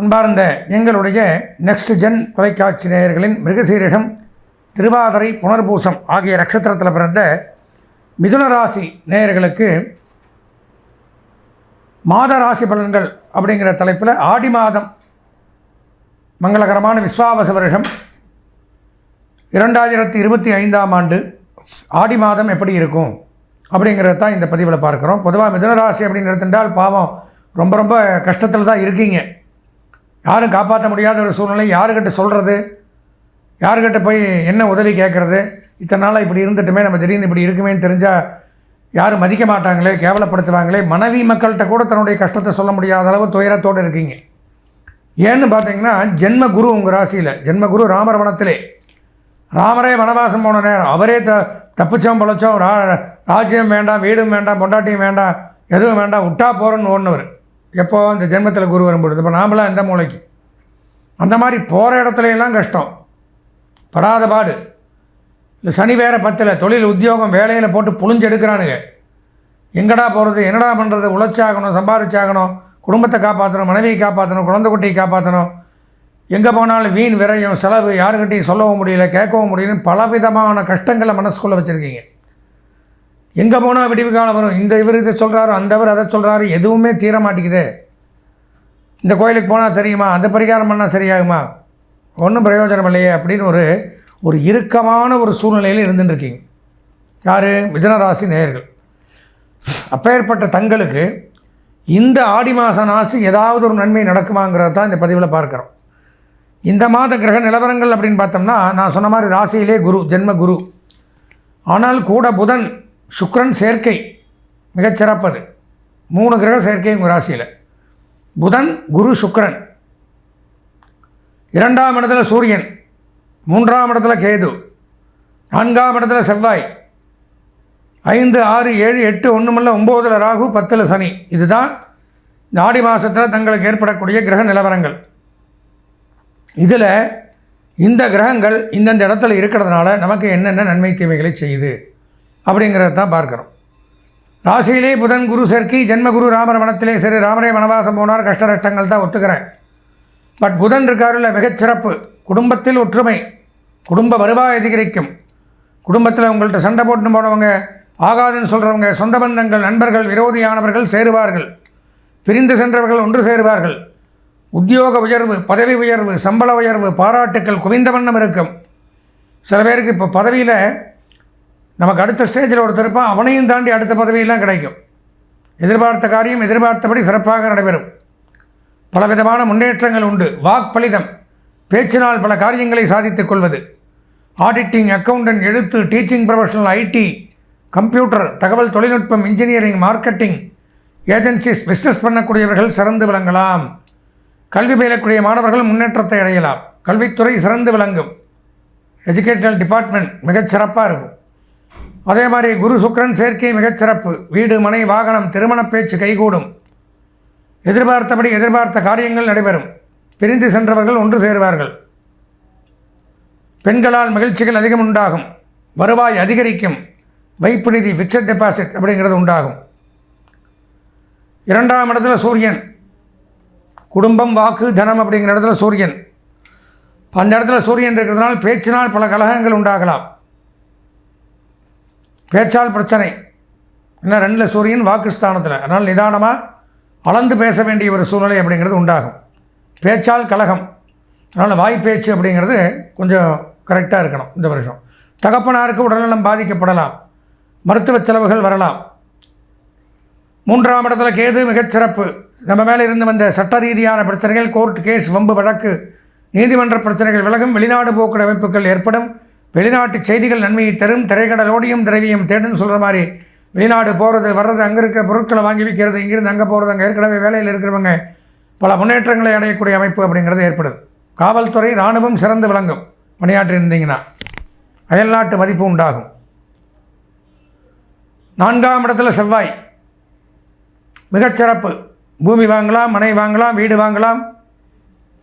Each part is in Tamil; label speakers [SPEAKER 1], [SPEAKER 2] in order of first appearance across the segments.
[SPEAKER 1] அன்பார்ந்த எங்களுடைய நெக்ஸ்ட் ஜென் தொலைக்காட்சி நேயர்களின் மிருகசீரிஷம் திருவாதிரை புனர்பூசம் ஆகிய நட்சத்திரத்தில் பிறந்த மிதுன ராசி நேயர்களுக்கு மாத ராசி பலன்கள் அப்படிங்கிற தலைப்பில் ஆடி மாதம் மங்களகரமான விஸ்வாவச வருஷம். இரண்டாயிரத்தி இருபத்தி ஐந்தாம் ஆண்டு ஆடி மாதம் எப்படி இருக்கும் அப்படிங்கிறது தான் இந்த பதிவில் பார்க்குறோம். பொதுவாக மிதுனராசி அப்படின்னு எடுத்துட்டால் பாவம் ரொம்ப ரொம்ப கஷ்டத்தில் தான் இருக்கீங்க. யாரும் காப்பாற்ற முடியாத ஒரு சூழ்நிலை. யாருக்கிட்ட சொல்கிறது யாருக்கிட்ட போய் என்ன உதவி கேட்குறது? இத்தனை நாளாக இப்படி இருந்துட்டுமே நம்ம திடீர்னு இப்படி இருக்குமேன்னு தெரிஞ்சால் யாரும் மதிக்க மாட்டாங்களே கேவலப்படுத்துவாங்களே? மனைவி மக்கள்கிட்ட கூட தன்னுடைய கஷ்டத்தை சொல்ல முடியாத அளவு துயரத்தோடு இருக்கீங்க. ஏன்னு பார்த்தீங்கன்னா ஜென்ம குரு உங்கள் ராசியில். ஜென்ம குரு ராமர் வனத்திலே. ராமரே வனவாசம் போன நேரம். அவரே த தப்பிச்சோம் பழச்சோம். ரா ராஜ்யம் வேண்டாம் வீடும் வேண்டாம் பொண்டாட்டியும் வேண்டாம் எதுவும் வேண்டாம் விட்டா போகிறோன்னு ஓடுனவர். எப்போ இந்த ஜென்மத்தில் குரு வரும்பொழுது? இப்போ நாமளாம் எந்த மூளைக்கு. அந்த மாதிரி போகிற இடத்துலையெல்லாம் கஷ்டம். படாத பாடு. இந்த சனி வேற பத்தில் தொழில் உத்தியோகம் வேலையில் போட்டு புழிஞ்செடுக்கிறானுங்க. எங்கடா போகிறது என்னடா பண்ணுறது உழைச்சாகணும் சம்பாதிச்சாகணும் குடும்பத்தை காப்பாற்றணும் மனைவியை காப்பாற்றணும் குழந்தை குட்டியை காப்பாற்றணும் எங்கே போனாலும் வீண் விரையும் செலவு யாருக்கிட்டையும் சொல்லவும் முடியல கேட்கவும் முடியல பலவிதமான கஷ்டங்களை மனசுக்குள்ளே வச்சுருக்கீங்க. எங்கே போனால் விடிவு காலம் வரும்? இந்த இவர் இதை சொல்கிறாரு அந்தவர் அதை சொல்கிறாரு எதுவுமே தீர மாட்டேங்குது இந்த கோயிலுக்கு போனால் தெரியுமா? அந்த பரிகாரம் பண்ணால் சரியாகுமா? ஒன்றும் பிரயோஜனம் இல்லையே அப்படின்னு ஒரு ஒரு இறுக்கமான ஒரு சூழ்நிலையில் இருந்துட்டுருக்கீங்க யார்? மிதனராசி நேயர்கள். அப்பேற்பட்ட தங்களுக்கு இந்த ஆடி மாதம் ஆச்சு ஏதாவது ஒரு நன்மை நடக்குமாங்கிறத தான் இந்த பதிவில் பார்க்குறோம். இந்த மாத கிரக நிலவரங்கள் அப்படின்னு பார்த்தோம்னா நான் சொன்ன மாதிரி ராசியிலே குரு ஜென்ம குரு. ஆனால் கூட புதன் சுக்ரன் சேர்க்கை மிகச்சிறப்பது மூணு கிரக சேர்க்கை உங்கள் ராசியில். புதன் குரு சுக்ரன். இரண்டாம் இடத்துல சூரியன் மூன்றாம் இடத்துல கேது நான்காம் இடத்துல செவ்வாய். ஐந்து ஆறு ஏழு எட்டு ஒன்றுமில்ல ஒம்போதில் ராகு பத்தில் சனி. இதுதான் நாடி மாதத்தில் தங்களுக்கு ஏற்படக்கூடிய கிரக நிலவரங்கள். இதில் இந்த கிரகங்கள் இந்தந்த இடத்துல இருக்கிறதுனால நமக்கு என்னென்ன நன்மை தீமைகளை செய்யுது? அப்படிங்கிறத தான் பார்க்குறோம். ராசியிலே புதன் குரு சேர்க்கை ஜென்மகுரு ராமர் வனத்திலே சரி ராமரே வனவாசம் போனார் கஷ்ட நஷ்டங்கள் தான் ஒத்துக்கிறேன். பட் புதன் இருக்காருல மிகச்சிறப்பு குடும்பத்தில் ஒற்றுமை. குடும்ப வருவாய் அதிகரிக்கும். குடும்பத்தில் உங்கள்கிட்ட சண்டை போட்டுன்னு போனவங்க ஆகாதுன்னு சொல்கிறவங்க சொந்த பந்தங்கள் நண்பர்கள் விரோதியானவர்கள் சேருவார்கள். பிரிந்து சென்றவர்கள் ஒன்று சேருவார்கள். உத்தியோக உயர்வு பதவி உயர்வு சம்பள உயர்வு பாராட்டுக்கள் குவிந்த வண்ணம் இருக்கும். சில பேருக்கு இப்போ பதவியில் நமக்கு அடுத்த ஸ்டேஜில் ஒருத்தர் இருப்பான் அவனையும் தாண்டி அடுத்த பதவியெல்லாம் கிடைக்கும். எதிர்பார்த்த காரியம் எதிர்பார்த்தபடி சிறப்பாக நடைபெறும். பலவிதமான முன்னேற்றங்கள் உண்டு. வாக்பலிதம் பேச்சினால் பல காரியங்களை சாதித்துக் கொள்வது. ஆடிட்டிங் அக்கௌண்டன்ட் எழுத்து டீச்சிங் ப்ரொஃபஷனல் ஐடி கம்ப்யூட்டர் தகவல் தொழில்நுட்பம் இன்ஜினியரிங் மார்க்கெட்டிங் ஏஜென்சிஸ் பிஸ்னஸ் பண்ணக்கூடியவர்கள் சிறந்து விளங்கலாம். கல்வி பயிலக்கூடிய மாணவர்கள் முன்னேற்றத்தை அடையலாம். கல்வித்துறை சிறந்து விளங்கும். எஜுகேஷனல் டிபார்ட்மெண்ட் மிகச் சிறப்பாக இருக்கும். அதே மாதிரி குரு சுக்கரன் சேர்க்கை மிகச்சிறப்பு. வீடு மனை வாகனம் திருமண பேச்சு கைகூடும். எதிர்பார்த்தபடி எதிர்பார்த்த காரியங்கள் நடைபெறும். பிரிந்து சென்றவர்கள் ஒன்று சேருவார்கள். பெண்களால் மகிழ்ச்சிகள் அதிகம் உண்டாகும். வருவாய் அதிகரிக்கும். வைப்பு நிதி ஃபிக்ஸட் டெபாசிட் அப்படிங்கிறது உண்டாகும். இரண்டாம் இடத்துல சூரியன். குடும்பம் வாக்கு தனம் அப்படிங்கிற இடத்துல சூரியன். அந்த இடத்துல சூரியன் இருக்கிறதுனால பேச்சினால் பல கலகங்கள் உண்டாகலாம். பேச்சால் பிரச்சனை. என்ன ரெண்டில் சூரியன் வாக்குஸ்தானத்தில். அதனால் நிதானமாக அளந்து பேச வேண்டிய ஒரு சூழ்நிலை அப்படிங்கிறது உண்டாகும். பேச்சால் கலகம் அதனால் வாய் பேச்சு அப்படிங்கிறது கொஞ்சம் கரெக்டாக இருக்கணும் இந்த வருஷம். தகப்பனாருக்கு உடல்நலம் பாதிக்கப்படலாம். மருத்துவ செலவுகள் வரலாம். மூன்றாம் இடத்துல கேது மிகச்சிறப்பு நம்ம மேலே இருந்து வந்த சட்ட ரீதியான பிரச்சனைகள் கோர்ட் கேஸ் வம்பு வழக்கு நீதிமன்ற பிரச்சனைகள் விலகும் வெளிநாடு போக்குவரத்து அமைப்புகள் ஏற்படும். வெளிநாட்டு செய்திகள் நன்மையை தரும் திரைக்கடலோடியும் திரவியம் தேடுன்னு சொல்கிற மாதிரி. வெளிநாடு போகிறது வர்றது அங்கே இருக்கிற பொருட்களை வாங்கி விற்கிறது இங்கிருந்து அங்கே போகிறது அங்கே ஏற்கனவே வேலையில் இருக்கிறவங்க பல முன்னேற்றங்களை அடையக்கூடிய அமைப்பு அப்படிங்கிறது ஏற்படுது. காவல்துறை இராணுவம் சிறந்து விளங்கும். பணியாற்றி இருந்தீங்கன்னா அயல்நாட்டு மதிப்பு உண்டாகும். நான்காம் இடத்துல செவ்வாய். மிகச்சிறப்பு பூமி வாங்கலாம் மனை வாங்கலாம் வீடு வாங்கலாம்.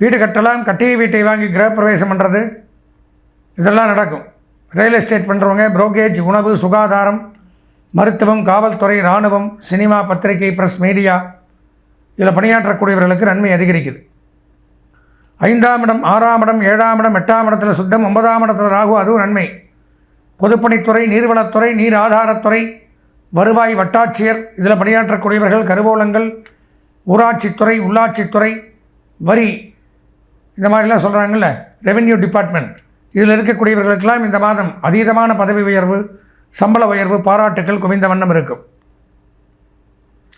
[SPEAKER 1] வீடு கட்டலாம் கட்டிய வீட்டை வாங்கி கிரகப்பிரவேசம் பண்ணுறது இதெல்லாம் நடக்கும். ரியல் எஸ்டேட் பண்ணுறவங்க புரோக்கேஜ் உணவு சுகாதாரம் மருத்துவம் காவல்துறை இராணுவம் சினிமா பத்திரிகை ப்ரெஸ் மீடியா இதில் பணியாற்றக்கூடியவர்களுக்கு நன்மை அதிகரிக்குது. ஐந்தாம் இடம் ஆறாம் இடம் ஏழாம் இடம் எட்டாம் இடத்தில் சுத்தம் ஒன்பதாம் இடத்துல ராகு அதுவும் நன்மை. பொதுப்பணித்துறை நீர்வளத்துறை நீர் ஆதாரத்துறை வருவாய் வட்டாட்சியர் இதில் பணியாற்றக்கூடியவர்கள் கருவூலங்கள் ஊராட்சித்துறை உள்ளாட்சித்துறை வரி இந்த மாதிரிலாம் சொல்கிறாங்கல்ல ரெவென்யூ டிபார்ட்மெண்ட் இதில் இருக்கக்கூடியவர்களுக்கெல்லாம் இந்த மாதம் அதீதமான பதவி உயர்வு சம்பள உயர்வு பாராட்டுக்கள் குவிந்த வண்ணம் இருக்கும்.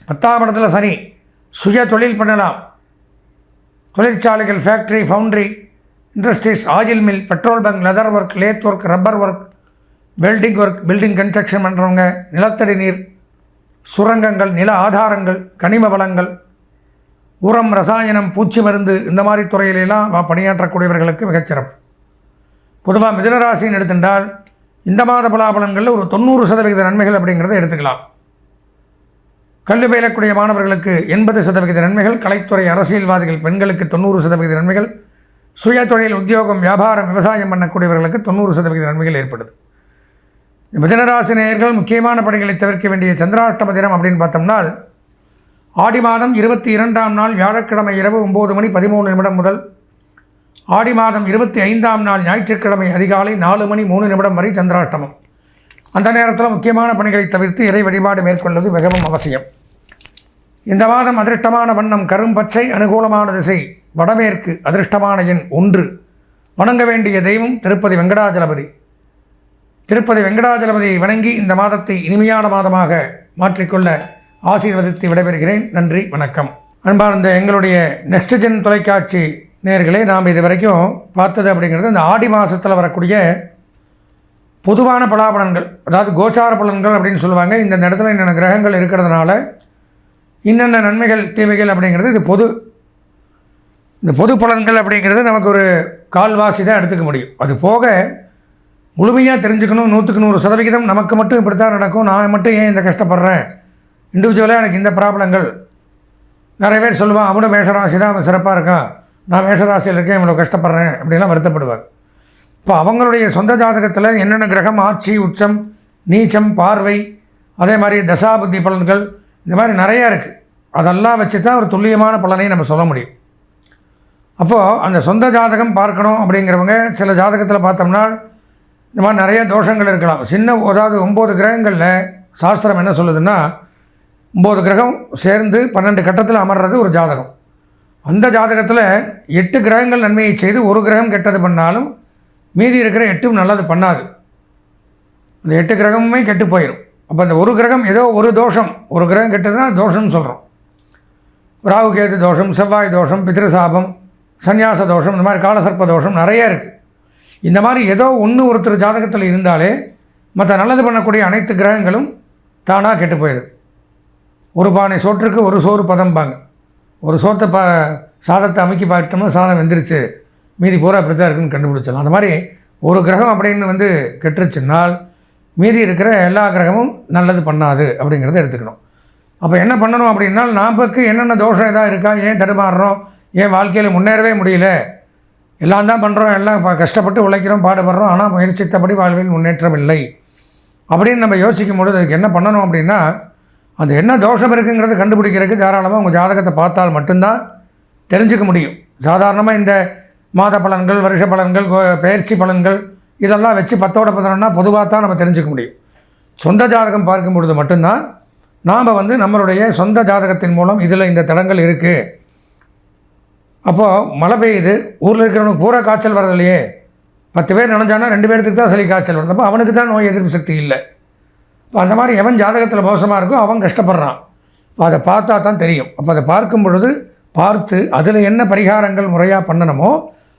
[SPEAKER 1] பத்தாம் இடத்துல சனி சுய தொழில் பண்ணலாம். தொழிற்சாலைகள் factory foundry industries oil mill petrol bunk leather work lathe work rubber work welding work building construction பண்ணுறவங்க நிலத்தடி நீர் சுரங்கங்கள் நில ஆதாரங்கள் கனிம வளங்கள் உரம் ரசாயனம் பூச்சி மருந்து இந்த மாதிரி துறையிலெல்லாம் பணியாற்றக்கூடியவர்களுக்கு மிகச்சிறப்பு. பொதுவாக மிதனராசின்னு எடுத்துட்டால் இந்த மாத பலாபலங்களில் ஒரு தொண்ணூறு சதவிகித நன்மைகள் அப்படிங்கிறத எடுத்துக்கலாம். கல்வி பயிலக்கூடிய மாணவர்களுக்கு எண்பது சதவிகித நன்மைகள் கலைத்துறை அரசியல்வாதிகள் பெண்களுக்கு தொண்ணூறு சதவிகித நன்மைகள் சுய தொழில் உத்தியோகம் வியாபாரம் விவசாயம் பண்ணக்கூடியவர்களுக்கு தொண்ணூறு சதவிகித நன்மைகள் ஏற்படுது. மிதனராசி நேயர்கள் முக்கியமான பணிகளை தவிர்க்க வேண்டிய சந்திராஷ்டம தினம் அப்படின்னு பார்த்தோம்னால் ஆடி மாதம் இருபத்தி இரண்டாம் நாள் வியாழக்கிழமை இரவு ஒம்பது மணி பதிமூணு நிமிடம் முதல் ஆடி மாதம் இருபத்தி ஐந்தாம் நாள் ஞாயிற்றுக்கிழமை அதிகாலை நாலு மணி மூணு நிமிடம் வரை சந்திராஷ்டமம். அந்த நேரத்தில் முக்கியமான பணிகளை தவிர்த்து இறை வழிபாடு மேற்கொள்வது மிகவும் அவசியம். இந்த மாதம் அதிர்ஷ்டமான வண்ணம் கரும்பச்சை அனுகூலமான திசை வடமேற்கு அதிர்ஷ்டமான எண் ஒன்று. வணங்க வேண்டிய தெய்வம் திருப்பதி வெங்கடாஜலபதி. திருப்பதி வெங்கடாஜலபதியை வணங்கி இந்த மாதத்தை இனிமையான மாதமாக மாற்றிக்கொள்ள ஆசீர்வதித்து விடைபெறுகிறேன். நன்றி வணக்கம். அன்பார்ந்த எங்களுடைய நெக்ஸ்ட் ஜென் தொலைக்காட்சி நேர்களை நாம் இது வரைக்கும் பார்த்தது அப்படிங்கிறது இந்த ஆடி மாதத்தில் வரக்கூடிய பொதுவான பலாபலன்கள் அதாவது கோச்சார பலன்கள் அப்படின்னு சொல்லுவாங்க. இந்த இடத்துல என்னென்ன கிரகங்கள் இருக்கிறதுனால இன்னென்ன நன்மைகள் தீமைகள் அப்படிங்கிறது இது பொது இந்த பொது பலன்கள் அப்படிங்கிறது நமக்கு ஒரு கால்வாசி தான் எடுத்துக்க முடியும். அது போக முழுமையாக தெரிஞ்சுக்கணும். நூற்றுக்கு நூறு சதவிகிதம் நமக்கு மட்டும் இப்படி தான் நடக்கும். நான் மட்டும் ஏன் இந்த கஷ்டப்படுறேன்? இண்டிவிஜுவலாக எனக்கு இந்த ப்ராப்ளங்கள். நிறைய பேர் சொல்லுவான் அவனும் மேஷராசி தான் அவன் சிறப்பாக இருக்கான். நான் மேஷராசியில் இருக்கேன் இவ்வளோ கஷ்டப்படுறேன் அப்படிலாம் வருத்தப்படுவார். இப்போ அவங்களுடைய சொந்த ஜாதகத்தில் என்னென்ன கிரகம் ஆட்சி உச்சம் நீச்சம் பார்வை அதே மாதிரி தசாபுத்தி பலன்கள் இந்த மாதிரி நிறையா இருக்குது அதெல்லாம் வச்சு தான் ஒரு துல்லியமான பலனை நம்ம சொல்ல முடியும். அப்போது அந்த சொந்த ஜாதகம் பார்க்கணும் அப்படிங்கிறவங்க சில ஜாதகத்தில் பார்த்தோம்னா இந்த மாதிரி நிறைய தோஷங்கள் இருக்கலாம். சின்ன அதாவது ஒம்பது கிரகங்களில் சாஸ்திரம் என்ன சொல்லுதுன்னா ஒம்பது கிரகம் சேர்ந்து பன்னெண்டு கட்டத்தில் அமர்றது ஒரு ஜாதகம். அந்த ஜாதகத்தில் எட்டு கிரகங்கள் நன்மையை செய்து ஒரு கிரகம் கெட்டது பண்ணாலும் மீதி இருக்கிற எட்டும் நல்லது பண்ணாது. அந்த எட்டு கிரகமுமே கெட்டு போயிடும் அப்போ அந்த ஒரு கிரகம் ஏதோ ஒரு தோஷம். ஒரு கிரகம் கெட்டதுன்னா தோஷம்னு சொல்கிறோம் ராகு கேது தோஷம் செவ்வாய் தோஷம் பித்ருசாபம் சந்நியாச தோஷம் இந்த மாதிரி காலசர்ப்ப தோஷம் நிறைய இருக்குது இந்த மாதிரி ஏதோ ஒன்று ஒருத்தர் ஜாதகத்தில் இருந்தாலே மற்ற நல்லது பண்ணக்கூடிய அனைத்து கிரகங்களும் தானாக கெட்டு போயிடுது ஒரு பானை சோற்றுக்கு ஒரு சோறு பதம்பாங்க. ஒரு சோத்தை பா சாதத்தை அமைக்கி பார்த்துட்டோம்னா சாதம் வெந்துருச்சு. மீதி பூரா அப்படி தான் இருக்குன்னு கண்டுபிடிச்சிடலாம். அந்த மாதிரி ஒரு கிரகம் அப்படின்னு வந்து கெட்டுருச்சுன்னால் மீதி இருக்கிற எல்லா கிரகமும் நல்லது பண்ணாது அப்படிங்கிறத எடுத்துக்கணும். அப்போ என்ன பண்ணணும் அப்படின்னா நமக்கு என்னென்ன தோஷம் எதாவது இருக்கா ஏன் தடுமாறுறோம் ஏன் வாழ்க்கையில் முன்னேறவே முடியல எல்லாம் தான் பண்ணுறோம் எல்லாம் கஷ்டப்பட்டு உழைக்கிறோம் பாடுபடுறோம் ஆனால் முயற்சித்தபடி வாழ்வில் முன்னேற்றம் இல்லை அப்படின்னு நம்ம யோசிக்கும் பொழுது அதுக்கு என்ன பண்ணணும் அப்படின்னா அது என்ன தோஷம் இருக்குங்கிறது கண்டுபிடிக்கிறதுக்கு தாராளமாக உங்கள் ஜாதகத்தை பார்த்தால் மட்டும்தான் தெரிஞ்சுக்க முடியும். சாதாரணமாக இந்த மாத பலன்கள் வருஷ பலன்கள் பயிற்சி பலன்கள் இதெல்லாம் வச்சு பத்தோட பதினொன்னா பொதுவாக தான் நம்ம தெரிஞ்சுக்க முடியும். சொந்த ஜாதகம் பார்க்கும் பொழுது மட்டும்தான் நாம் வந்து நம்மளுடைய சொந்த ஜாதகத்தின் மூலம் இதில் இந்த தடங்கள் இருக்குது அப்போது மழை பெய்யுது ஊரில் இருக்கிறவனுக்கு பூரா காய்ச்சல் வரது இல்லையே பத்து பேர் நினைஞ்சானா ரெண்டு பேர்த்துக்கு தான் சளி காய்ச்சல் வருது. அப்போ அவனுக்கு தான் நோய் எதிர்ப்பு சக்தி இல்லை. இப்போ அந்த மாதிரி எவன் ஜாதகத்தில் மோசமாக இருக்கோ அவன் கஷ்டப்படுறான். இப்போ அதை பார்த்தா தான் தெரியும். அப்போ அதை பார்க்கும் பொழுது பார்த்து அதில் என்ன பரிகாரங்கள் முறையாக பண்ணணுமோ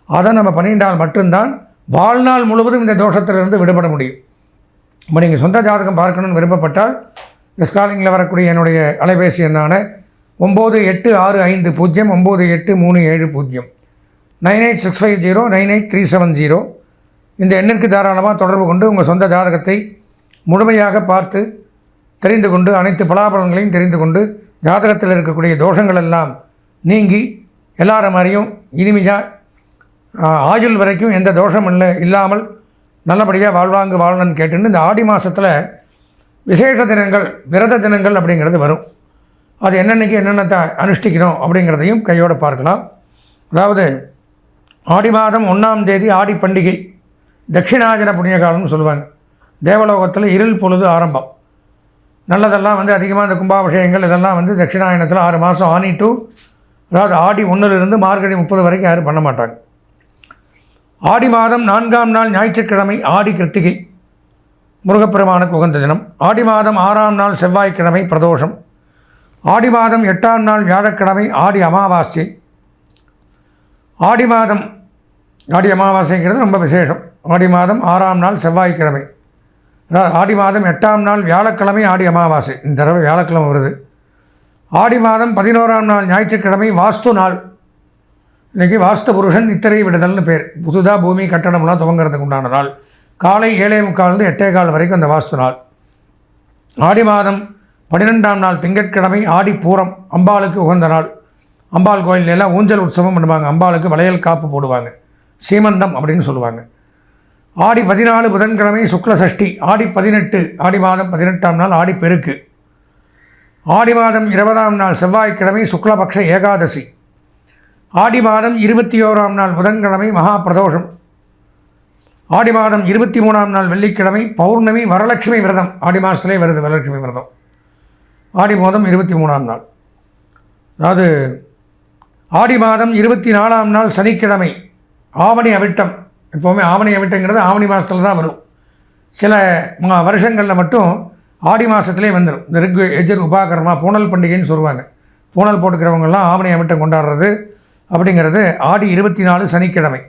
[SPEAKER 1] அதை நம்ம பண்ணிட்டால் மட்டும்தான் வாழ்நாள் முழுவதும் இந்த தோஷத்திலிருந்து விடுபட முடியும். இப்போ நீங்கள் சொந்த ஜாதகம் பார்க்கணும்னு விருப்பப்பட்டால் இந்த ஸ்காலிங்கில் வரக்கூடிய என்னுடைய அலைபேசி எண்ணான ஒம்பது எட்டு ஆறு ஐந்து பூஜ்ஜியம் ஒம்பது எட்டு மூணு ஏழு பூஜ்ஜியம். Nine eight six five zero nine eight three seven zero. இந்த எண்ணிற்கு தாராளமாக தொடர்பு கொண்டு உங்கள் சொந்த ஜாதகத்தை முழுமையாக பார்த்து தெரிந்து கொண்டு அனைத்து பலாபலன்களையும் தெரிந்து கொண்டு ஜாதகத்தில் இருக்கக்கூடிய தோஷங்கள் எல்லாம் நீங்கி எல்லார மாதிரியும் இனிமையாக ஆயுள் வரைக்கும் எந்த தோஷம் இல்லை இல்லாமல் நல்லபடியாக வாழ்வாங்கு வாழணும்னு கேட்டுன்னு இந்த ஆடி மாதத்தில் விசேஷ தினங்கள் விரத தினங்கள் அப்படிங்கிறது வரும். அது என்னென்னக்கு என்னென்ன அனுஷ்டிக்கணும் அப்படிங்கிறதையும் கையோடு பார்க்கலாம். அதாவது ஆடி மாதம் ஒன்றாம் தேதி ஆடி பண்டிகை தட்சிணாஜன புண்ணிய காலம்னு சொல்லுவாங்க. தேவலோகத்தில் இருள் பொழுது ஆரம்பம். நல்லதெல்லாம் வந்து அதிகமாக இந்த கும்பாபிஷேகங்கள் இதெல்லாம் வந்து தட்சிணாயனத்தில் ஆறு மாதம் ஆனி டு அதாவது ஆடி ஒன்றிலிருந்து மார்கழி முப்பது வரைக்கும் யாரும் பண்ண மாட்டாங்க. ஆடி மாதம் நான்காம் நாள் ஞாயிற்றுக்கிழமை ஆடி கிருத்திகை முருகப்பெருமானுக்கு உகந்த தினம். ஆடி மாதம் ஆறாம் நாள் செவ்வாய்க்கிழமை பிரதோஷம். ஆடி மாதம் எட்டாம் நாள் வியாழக்கிழமை ஆடி அமாவாசை. ஆடி மாதம் ஆடி அமாவாசைங்கிறது ரொம்ப விசேஷம். ஆடி மாதம் ஆறாம் நாள் செவ்வாய்க்கிழமை. ஆடி மாதம் எட்டாம் நாள் வியாழக்கிழமை ஆடி அமாவாசை. இந்த தடவை வியாழக்கிழமை வருது. ஆடி மாதம் பதினோராம் நாள் ஞாயிற்றுக்கிழமை வாஸ்து நாள். இன்றைக்கி வாஸ்து புருஷன் நித்திரை விடுதல்னு பேர். புதுதாக பூமி கட்டணம்லாம் துவங்குறதுக்கு உண்டான நாள். காலை ஏழே முக்கால்ந்து எட்டே கால் வரைக்கும் அந்த வாஸ்து நாள். ஆடி மாதம் பன்னிரெண்டாம் நாள் திங்கட்கிழமை ஆடி பூரம் அம்பாளுக்கு உகந்த நாள். அம்பாள் கோயில் எல்லாம் ஊஞ்சல் உற்சவம் பண்ணுவாங்க. அம்பாளுக்கு வளையல் காப்பு போடுவாங்க. சீமந்தம் அப்படின்னு சொல்லுவாங்க. ஆடி பதினாலு புதன்கிழமை சுக்ல சஷ்டி. ஆடி பதினெட்டு ஆடி மாதம் பதினெட்டாம் நாள் ஆடி பெருக்கு. ஆடி மாதம் இருபதாம் நாள் செவ்வாய்க்கிழமை சுக்லபக்ஷ ஏகாதசி. ஆடி மாதம் இருபத்தி ஓராம் நாள் புதன்கிழமை மகா பிரதோஷம் ஆடி மாதம் இருபத்தி மூணாம் நாள் வெள்ளிக்கிழமை பௌர்ணமி வரலட்சுமி விரதம். ஆடி மாதத்துலேயே வருது வரலட்சுமி விரதம். ஆடி மாதம் இருபத்தி மூணாம் நாள். அதாவது ஆடி மாதம் இருபத்தி நாலாம் நாள் சனிக்கிழமை. ஆவணி அவிட்டம். எப்போவுமே ஆவணி அவிட்டங்கிறது ஆவணி மாதத்தில் தான் வரும். சில மா வருஷங்களில் மட்டும் ஆடி மாதத்துலேயே வந்துடும் இந்த ரிக் எஜர் உபாகரமாக பூனல் பண்டிகைன்னு சொல்லுவாங்க. பூனல் போட்டுக்கிறவங்கெல்லாம் ஆவணி அமிட்டம் கொண்டாடுறது அப்படிங்கிறது ஆடி இருபத்தி நாலு சனிக்கிழமை.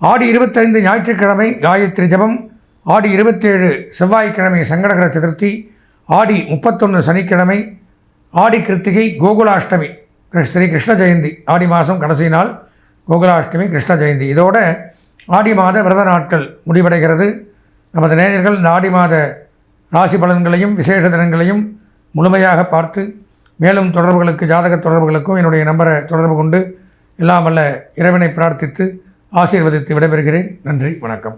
[SPEAKER 1] ஆடி இருபத்தைந்து ஞாயிற்றுக்கிழமை காயத்ரி ஜபம் ஆடி இருபத்தேழு செவ்வாய்க்கிழமை சங்கடகர சதுர்த்தி ஆடி முப்பத்தொன்று சனிக்கிழமை ஆடி கிருத்திகை கோகுலாஷ்டமி ஸ்ரீ கிருஷ்ண ஜெயந்தி. ஆடி மாதம் கடைசி நாள் கோகுலாஷ்டமி கிருஷ்ண ஜெயந்தி. இதோட ஆடி மாத விரத நாட்கள் முடிவடைகிறது. நமது நேயர்கள் இந்த ஆடி மாத ராசி பலன்களையும் விசேஷ தினங்களையும் முழுமையாக பார்த்து மேலும் தொடர்புகளுக்கு ஜாதக தொடர்புகளுக்கும் என்னுடைய நம்பரை தொடர்பு கொண்டு எல்லாம் வல்ல இறைவனை பிரார்த்தித்து ஆசீர்வதித்து விடைபெறுகிறேன். நன்றி வணக்கம்.